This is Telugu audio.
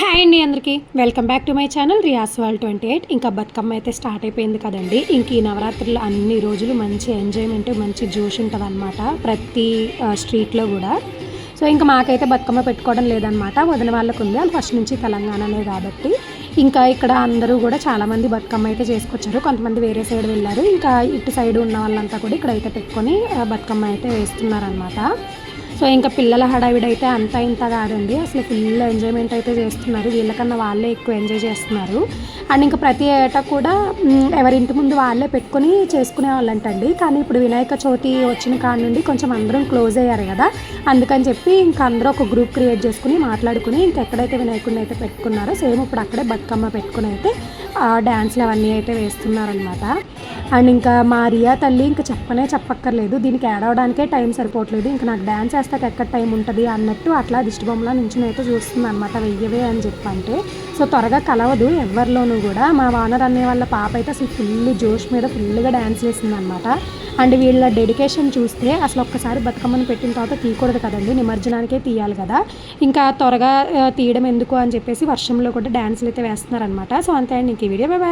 హాయ్ అండి అందరికీ. Welcome back to my channel రియాస్ వాల్ ట్వంటీ ఎయిట్ ఇంకా బతుకమ్మ అయితే స్టార్ట్ అయిపోయింది కదండి. ఇంక ఈ నవరాత్రులు అన్ని రోజులు మంచి ఎంజాయ్మెంట్ మంచి జోష్ ఉంటుంది అనమాట ప్రతి స్ట్రీట్లో కూడా. సో ఇంకా మాకైతే బతుకమ్మ పెట్టుకోవడం లేదనమాట వదిన వాళ్ళకు ఉంది. వాళ్ళు ఫస్ట్ నుంచి తెలంగాణనే కాబట్టి. ఇంకా ఇక్కడ అందరూ కూడా చాలామంది బతుకమ్మ అయితే చేసుకొచ్చారు. కొంతమంది వేరే సైడ్ వెళ్ళారు. ఇంకా ఇటు సైడ్ ఉన్న వాళ్ళంతా కూడా ఇక్కడైతే పెట్టుకొని బతుకమ్మ అయితే వేస్తున్నారనమాట సో ఇంకా పిల్లల హడావిడైతే అంతా ఇంత కాదండి. అసలు ఫుల్ ఎంజాయ్మెంట్ అయితే చేస్తున్నారు. వీళ్ళకన్నా వాళ్ళే ఎక్కువ ఎంజాయ్ చేస్తున్నారు. అండ్ ఇంకా ప్రతి ఏటా కూడా ఎవరింటి ముందు వాళ్ళే పెట్టుకొని చేసుకునే వాళ్ళంటండి. కానీ ఇప్పుడు వినాయక చవితి వచ్చిన కాడ నుండి కొంచెం అందరం క్లోజ్ అయ్యారు కదా. అందుకని చెప్పి ఇంకా అందరూ ఒక గ్రూప్ క్రియేట్ చేసుకుని మాట్లాడుకుని ఇంకా ఎక్కడైతే వినాయకుడిని అయితే పెట్టుకున్నారో సేమ్ ఇప్పుడు అక్కడే బతుకమ్మ పెట్టుకుని అయితే డ్యాన్స్లు అవన్నీ అయితే వేస్తున్నారనమాట అండ్ ఇంకా మా రియా తల్లి ఇంకా చెప్పనే చెప్పక్కర్లేదు. దీనికి ఏడవడానికే టైం సరిపోవట్లేదు. ఇంకా నాకు డ్యాన్స్ వేస్తాక ఎక్కడ టైం ఉంటుంది అన్నట్టు అట్లా దిష్టిబొమ్మలో నుంచి అయితే చూస్తుంది అనమాట వెయ్యవే అని చెప్పంటే. సో త్వరగా కలవదు. ఎవరిలోనూ కూడా మా వానర్ అనే వాళ్ళ పాప అయితే అసలు ఫుల్ జోష్ మీద ఫుల్గా డ్యాన్స్ వేసింది అనమాట అండ్ వీళ్ళ డెడికేషన్ చూస్తే అసలు ఒక్కసారి బతుకమ్మను పెట్టిన తర్వాత తీయకూడదు కదండి. నిమజ్జనానికే తీయాలి కదా. ఇంకా త్వరగా తీయడం ఎందుకు అని చెప్పేసి వర్షంలో కూడా డ్యాన్స్లు అయితే వేస్తున్నారనమాట సో అంతే అండి. ఇంక ఈ వీడియో. బాయ్